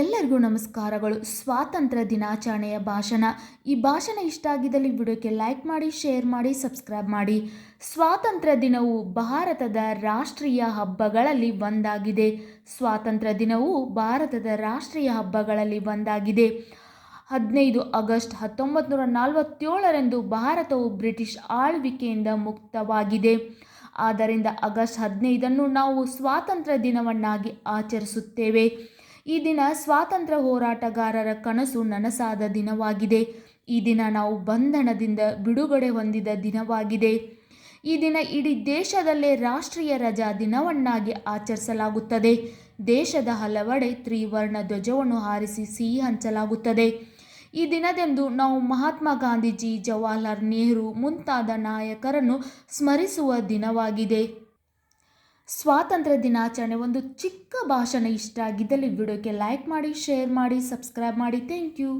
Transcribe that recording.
ಎಲ್ಲರಿಗೂ ನಮಸ್ಕಾರಗಳು. ಸ್ವಾತಂತ್ರ್ಯ ದಿನಾಚರಣೆಯ ಭಾಷಣ. ಈ ಭಾಷಣ ಇಷ್ಟ ಆಗಿದ್ದಲ್ಲಿ ವಿಡಿಯೋಕ್ಕೆ ಲೈಕ್ ಮಾಡಿ, ಶೇರ್ ಮಾಡಿ, ಸಬ್ಸ್ಕ್ರೈಬ್ ಮಾಡಿ. ಸ್ವಾತಂತ್ರ್ಯ ದಿನವು ಭಾರತದ ರಾಷ್ಟ್ರೀಯ ಹಬ್ಬಗಳಲ್ಲಿ ಒಂದಾಗಿದೆ. ಸ್ವಾತಂತ್ರ್ಯ ದಿನವು ಭಾರತದ ರಾಷ್ಟ್ರೀಯ ಹಬ್ಬಗಳಲ್ಲಿ ಒಂದಾಗಿದೆ. ಹದಿನೈದು ಆಗಸ್ಟ್ ಹತ್ತೊಂಬತ್ತು ನೂರ ನಲವತ್ತೇಳರಂದು ಭಾರತವು ಬ್ರಿಟಿಷ್ ಆಳ್ವಿಕೆಯಿಂದ ಮುಕ್ತವಾಗಿದೆ. ಆದ್ದರಿಂದ ಆಗಸ್ಟ್ ಹದಿನೈದನ್ನು ನಾವು ಸ್ವಾತಂತ್ರ್ಯ ದಿನವನ್ನಾಗಿ ಆಚರಿಸುತ್ತೇವೆ. ಈ ದಿನ ಸ್ವಾತಂತ್ರ್ಯ ಹೋರಾಟಗಾರರ ಕನಸು ನನಸಾದ ದಿನವಾಗಿದೆ. ಈ ದಿನ ನಾವು ಬಂಧನದಿಂದ ಬಿಡುಗಡೆ ಹೊಂದಿದ ದಿನವಾಗಿದೆ. ಈ ದಿನ ಇಡೀ ದೇಶದಲ್ಲೇ ರಾಷ್ಟ್ರೀಯ ರಜಾ ದಿನವನ್ನಾಗಿ ಆಚರಿಸಲಾಗುತ್ತದೆ. ದೇಶದ ಹಲವೆಡೆ ತ್ರಿವರ್ಣ ಧ್ವಜವನ್ನು ಹಾರಿಸಿ ಸಿಹಿ ಹಂಚಲಾಗುತ್ತದೆ. ಈ ದಿನದಂದು ನಾವು ಮಹಾತ್ಮ ಗಾಂಧೀಜಿ, ಜವಾಹರ್ಲಾಲ್ ನೆಹರು ಮುಂತಾದ ನಾಯಕರನ್ನು ಸ್ಮರಿಸುವ ದಿನವಾಗಿದೆ. ಸ್ವಾತಂತ್ರ್ಯ ದಿನಾಚರಣೆ ಒಂದು ಚಿಕ್ಕ ಭಾಷಣ ಇಷ್ಟ ಆಗಿದ್ದಲ್ಲಿ ವಿಡಿಯೋಕ್ಕೆ ಲೈಕ್ ಮಾಡಿ ಶೇರ್ ಮಾಡಿ ಸಬ್ಸ್ಕ್ರೈಬ್ ಮಾಡಿ. Thank you